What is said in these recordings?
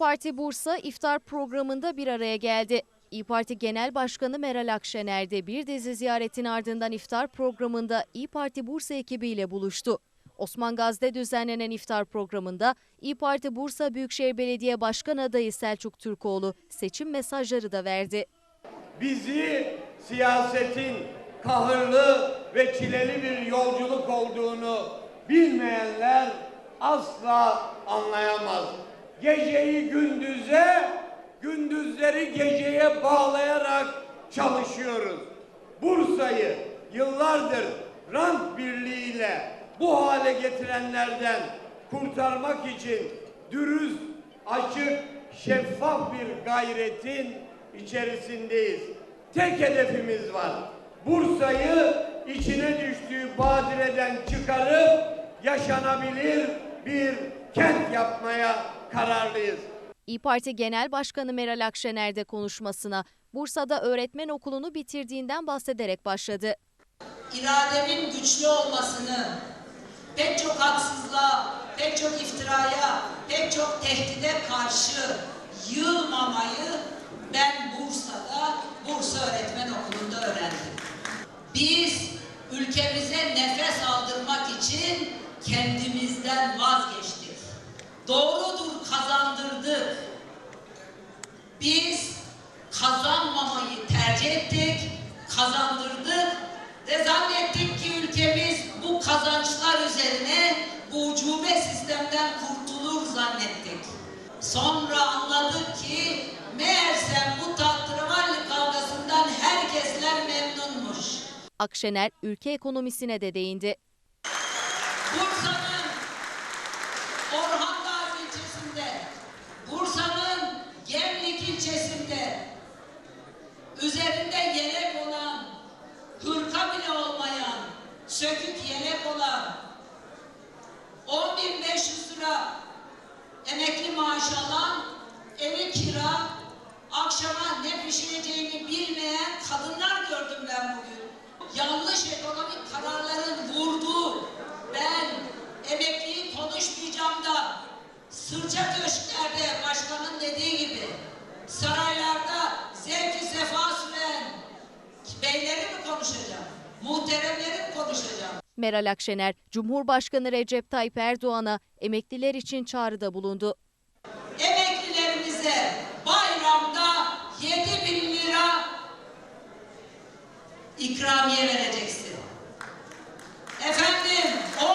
Parti Bursa iftar programında bir araya geldi. İyi Parti Genel Başkanı Meral Akşener de bir dizi ziyaretin ardından iftar programında İyi Parti Bursa ekibiyle buluştu. Osman Gazi'de düzenlenen iftar programında İyi Parti Bursa Büyükşehir Belediye Başkan adayı Selçuk Türkoğlu seçim mesajları da verdi. bizi siyasetin kahırlı ve çileli bir yolculuk olduğunu bilmeyenler asla anlayamaz. Geceyi gündüze, gündüzleri geceye bağlayarak çalışıyoruz. Bursa'yı yıllardır rant birliğiyle bu hale getirenlerden kurtarmak için dürüst, açık, şeffaf bir gayretin içerisindeyiz. Tek hedefimiz var. Bursa'yı içine düştüğü badireden çıkarıp yaşanabilir yapmaya kararlıyız. İyi Parti Genel Başkanı Meral Akşener de konuşmasına Bursa'da öğretmen okulunu bitirdiğinden bahsederek başladı. irademin güçlü olmasını, pek çok haksızlığa, pek çok iftiraya, pek çok tehdide karşı yılmamayı ben Bursa'da, Bursa Öğretmen Okulu'nda öğrendim. Biz ülkemize nefes aldırmak için kendimizden vazgeçtik. Doğrudur kazandırdık. Biz kazanmamayı tercih ettik, kazandırdık ve zannettik ki ülkemiz bu kazançlar üzerine bu ucube sistemden kurtulur zannettik. Sonra anladık ki meğersem bu tahterevalli kavgasından herkesler memnunmuş. Akşener ülke ekonomisine de değindi. Bursa'nın Orhan ilçesinde üzerinde yelek olan, hırka bile olmayan, sökük yelek olan 10.500 lira emekli maaş alan, evi kira, akşama ne pişireceğini bilmeyen kadınlar gördüm ben bugün. Yanlış ekonomik kararların vurduğu, ben emekliyi konuşmayacağım da sırça köşklerde başkanın dediği gibi saraylarda zevki sefa süren beyleri mi konuşacağım? Muhteremleri mi konuşacağım? Meral Akşener, Cumhurbaşkanı Recep Tayyip Erdoğan'a emekliler için çağrıda bulundu. Emeklilerimize bayramda 7 bin lira ikramiye vereceksin. Efendim 11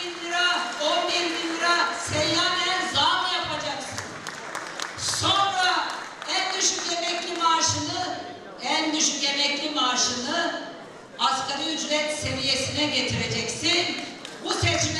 bin lira, 11 bin lira seyyanen zam yapacaksın. Sonra en düşük emekli maaşını, en düşük emekli maaşını asgari ücret seviyesine getireceksin. Bu yap